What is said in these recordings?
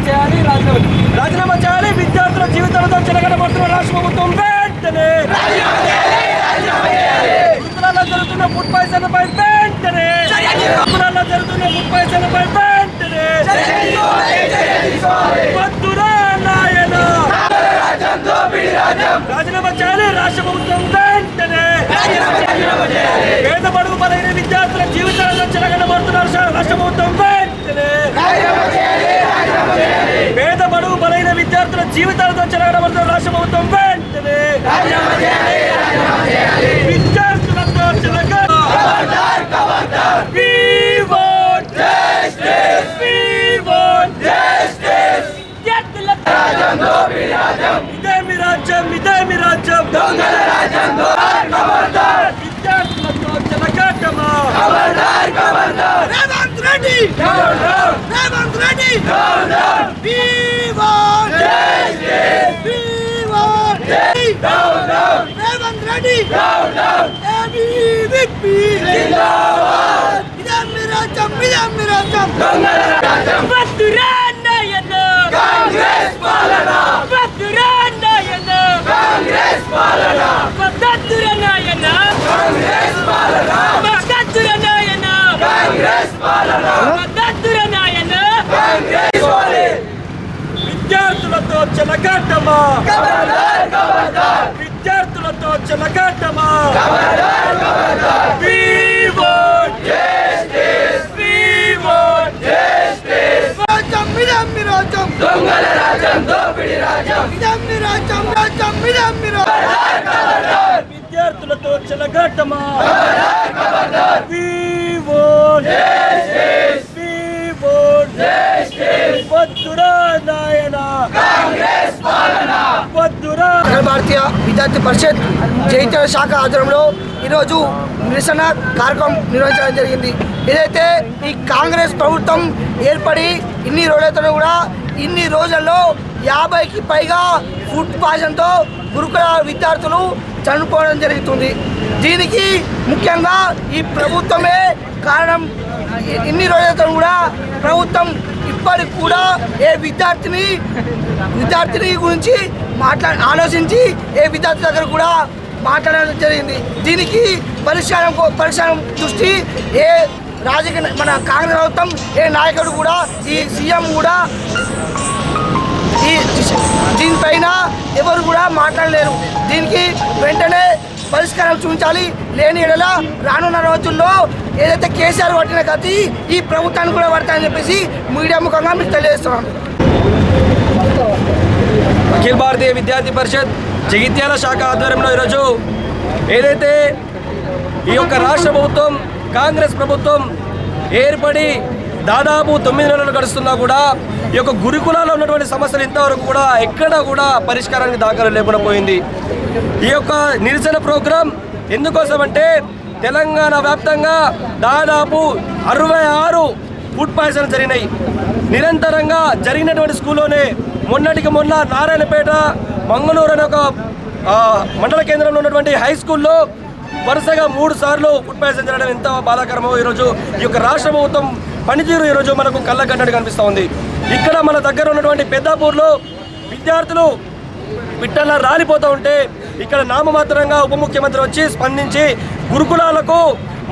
చేయాలి రాజీనామా. చేయాలి విద్యార్థుల జీవితాలతో చెలగడబడుతున్న రాష్ట్ర ప్రభుత్వం వెంటనే గురుకులాల్లో జరుగుతున్న ఫుడ్ పాయిజన్ పై వెంటనే గురుకులాల్లో జరుగుతున్న ఫుడ్ పాయిజన్ పై వెంటనే రాజీనామా చేయాలి. రాష్ట్ర ప్రభుత్వం వెంటనే పేద బలైన విద్యార్థుల జీవితాలతో చెలగడబడుతున్న రాష్ట్ర ప్రభుత్వం వెంటనే పేద బడుగు బలైన విద్యార్థుల జీవితాలతో చెలగడబడుతున్న రాష్ట్ర ప్రభుత్వం వెంటనే విద్యార్థులతో చెలగ We want justice. We want justice. విద్యార్థులతో ఇదే మీ రాజ్యం ఇదే మీ రాజ్యం దొంగల రాజ్యం విద్యార్థులతో చెలగాటమా Revanth Reddy Revanth Reddy We want justice. We want justice. Revanth Reddy ABVP. ఇదే మీ రాజ్యం ఇదే మీ రాజ్యం వద్దురా నాయన కాంగ్రెస్ పాలన వద్దురా నాయన కాంగ్రెస్ పాలన. వద్దురా నాయన కాంగ్రెస్ పాలన. వద్దురా నాయన కాంగ్రెస్ పాలన. వద్దురా నాయన కాంగ్రెస్ విద్యార్థులతో చెలగాటమా. విద్యార్థులతో చెలగాటమా. want justice. రాజ్యం మిదమ్మి రాజ్యం. దొంగల రాజ్యం దోపిడి రాజ్యం. రాజ్యం. విద్యార్థులతో చెలగాటమా. వద్దురా నాయన. వద్దురా. అఖిల భారతీయ విద్యార్థి పరిషత్ చైతన్య శాఖ ఆధ్వర్యంలో ఈరోజు నిరసన కార్యక్రమం నిర్వహించడం జరిగింది. ఏదైతే ఈ కాంగ్రెస్ ప్రభుత్వం ఏర్పడి ఇన్ని రోజులతో కూడా ఇన్ని రోజుల్లో యాభైకి పైగా ఫుడ్ పాయిజన్తో గురుకుల విద్యార్థులు చనిపోవడం జరుగుతుంది. దీనికి ముఖ్యంగా ఈ ప్రభుత్వమే కారణం. ఇన్ని రోజులతో కూడా ప్రభుత్వం ఇప్పటికి కూడా ఏ విద్యార్థిని విద్యార్థిని గురించి మాట్లా ఆలోచించి ఏ విద్యార్థి దగ్గర కూడా మాట్లాడడం జరిగింది. దీనికి పరిష్కారం పరిష్కారం దృష్టి ఏ రాజకీయ మన కాంగ్రెస్ ప్రభుత్వం ఏ నాయకుడు కూడా ఈ సీఎం కూడా ఈ ఎవరు మాట్లాడలేరు. దీనికి వెంటనే పరిష్కారం చూపించాలి. లేని ఎడల రానున్న రోజుల్లో ఏదైతే కేసీఆర్ పట్టిన గతి ఈ ప్రభుత్వానికి కూడా పడతాయని చెప్పేసి మీడియా ముఖంగా మీకు తెలియజేస్తున్నాను. అఖిల భారతీయ విద్యార్థి పరిషత్ జగిత్యాల శాఖ ఆధ్వర్యంలో ఈరోజు ఏదైతే ఈ యొక్క రాష్ట్ర ప్రభుత్వం కాంగ్రెస్ ప్రభుత్వం ఏర్పడి దాదాపు తొమ్మిది నెలలు గడుస్తున్నా కూడా ఈ యొక్క గురుకులాల్లో ఉన్నటువంటి సమస్యలు ఇంతవరకు కూడా ఎక్కడ కూడా పరిష్కారానికి దాఖలు లేకుండా పోయింది. ఈ యొక్క నిరసన ప్రోగ్రాం ఎందుకోసం అంటే తెలంగాణ వ్యాప్తంగా దాదాపు అరవై ఆరు ఫుడ్ పాయిజన్ జరిగినాయి. నిరంతరంగా జరిగినటువంటి స్కూల్లోనే మొన్నటికి మొన్న నారాయణపేట మంగళూరు అనే ఒక మండల కేంద్రంలో ఉన్నటువంటి హై స్కూల్లో వరుసగా మూడు సార్లు ఫుడ్ పాయిజన్ జరగడం ఎంత బాధాకరమో ఈరోజు ఈ యొక్క రాష్ట్ర ప్రభుత్వం పనితీరు ఈరోజు మనకు కళ్ళకన్నట్టు కనిపిస్తూ ఉంది. ఇక్కడ మన దగ్గర ఉన్నటువంటి పెద్దాపూర్లో విద్యార్థులు పిట్టల్లా రాలిపోతూ ఉంటే ఇక్కడ నామమాత్రంగా ఉప ముఖ్యమంత్రి వచ్చి స్పందించి గురుకులాలకు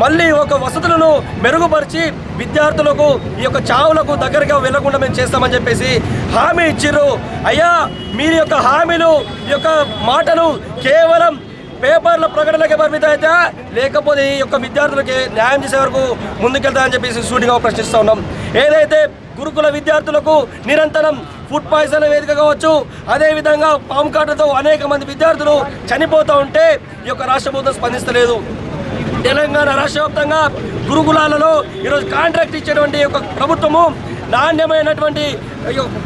మళ్ళీ ఒక వసతులను మెరుగుపరిచి విద్యార్థులకు ఈ యొక్క చావులకు దగ్గరగా వెళ్ళకుండా మేము చేస్తామని చెప్పేసి హామీ ఇచ్చిర్రు. అయ్యా మీరు యొక్క హామీలు ఈ యొక్క మాటలు కేవలం పేపర్ల ప్రకటనలకే పరిమితం అయితే లేకపోతే ఈ యొక్క విద్యార్థులకి న్యాయం చేసే వరకు ముందుకెళ్తామని చెప్పేసి సూటిగా ప్రశ్నిస్తూ ఉన్నాం. ఏదైతే గురుకుల విద్యార్థులకు నిరంతరం ఫుడ్ పాయిజన్ వేదిక కావచ్చు అదేవిధంగా పాము కాటతో అనేక మంది విద్యార్థులు చనిపోతూ ఉంటే ఈ యొక్క రాష్ట్ర ప్రభుత్వం స్పందిస్తలేదు. తెలంగాణ రాష్ట్ర వ్యాప్తంగా గురుకులాలలో ఈరోజు కాంట్రాక్ట్ ఇచ్చేటువంటి ఒక ప్రభుత్వము నాణ్యమైనటువంటి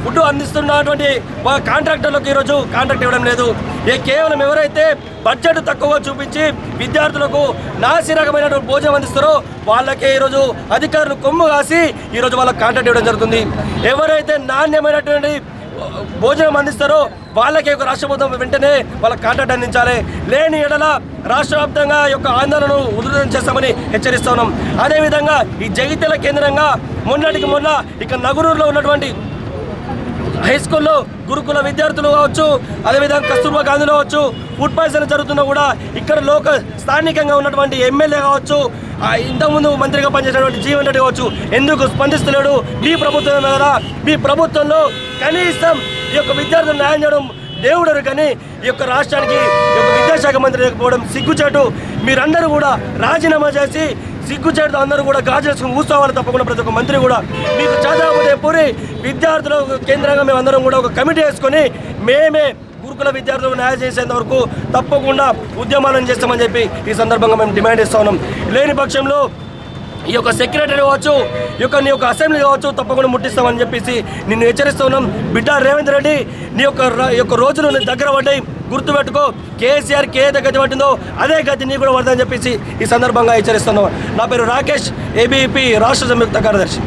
ఫుడ్ అందిస్తున్నటువంటి వా- కాంట్రాక్టర్లకు ఈరోజు కాంట్రాక్ట్ ఇవ్వడం లేదు. ఏ కేవలం ఎవరైతే బడ్జెట్ తక్కువ చూపించి విద్యార్థులకు నాసి రకమైనటువంటి భోజనం అందిస్తారో వాళ్ళకే ఈరోజు అధికారులు కొమ్ము కాసి ఈరోజు వాళ్ళకి కాంట్రాక్ట్ ఇవ్వడం జరుగుతుంది. ఎవరైతే నాణ్యమైనటువంటి భోజనం అందిస్తారో వాళ్ళకి ఒక రాష్ట్ర ప్రభుత్వం వెంటనే వాళ్ళ కాంట్రాక్ట్ అందించాలి. లేని ఎడల రాష్ట్ర వ్యాప్తంగా యొక్క ఆందోళనను ఉధృతం చేస్తామని హెచ్చరిస్తున్నాం అదేవిధంగా ఈ జగిత్యాల కేంద్రంగా మొన్నటికి మొన్న ఇక నగరూరులో ఉన్నటువంటి హై స్కూల్లో గురుకుల విద్యార్థులు కావచ్చు అదేవిధంగా కస్తూర్బా గాంధీలో కావచ్చు ఫుడ్ పాయిజన్ జరుగుతున్నా కూడా ఇక్కడ లోక స్థానికంగా ఉన్నటువంటి ఎమ్మెల్యే కావచ్చు ఇంతకుముందు మంత్రిగా పనిచేసినటువంటి జీవన్ రెడ్డి కావచ్చు ఎందుకు స్పందిస్తలేడు? మీ ప్రభుత్వం కదా మీ ప్రభుత్వంలో కనీసం ఈ యొక్క విద్యార్థులు న్యాయం చేయడం దేవుడరు కానీ ఈ యొక్క రాష్ట్రానికి ఈ యొక్క విద్యాశాఖ మంత్రి లేకపోవడం సిగ్గుచేటు. మీరందరూ కూడా రాజీనామా చేసి సిగ్గుచేటుతో అందరూ కూడా గాజేసుకుని కూర్చోవాలి తప్పకుండా ప్రతి ఒక్క మంత్రి కూడా. మీకు చదవకపోతే పూరి విద్యార్థుల కేంద్రంగా మేము అందరం కూడా ఒక కమిటీ వేసుకొని మేమే గురుకుల విద్యార్థులకు న్యాయం చేసేంత వరకు తప్పకుండా ఉద్యమాలను చేస్తామని చెప్పి ఈ సందర్భంగా మేము డిమాండ్ ఇస్తా ఉన్నాం. లేని పక్షంలో ఈ యొక్క సెక్రటరీ కావచ్చు ఈ యొక్క నీ యొక్క అసెంబ్లీ కావచ్చు తప్పకుండా ముట్టిస్తామని చెప్పేసి నిన్ను హెచ్చరిస్తూ ఉన్నాం. బిడ్డ రేవంత్ రెడ్డి నీ యొక్క యొక్క రోజులు దగ్గర పడ్డాయి. గుర్తుపెట్టుకో కేసీఆర్ కే ఏదైతే గతి పట్టిందో అదే గతి నీ కూడా పడదని చెప్పేసి ఈ సందర్భంగా హెచ్చరిస్తున్నాం నా పేరు రాకేష్ ఏబీపీ రాష్ట్ర సంయుక్త కార్యదర్శి.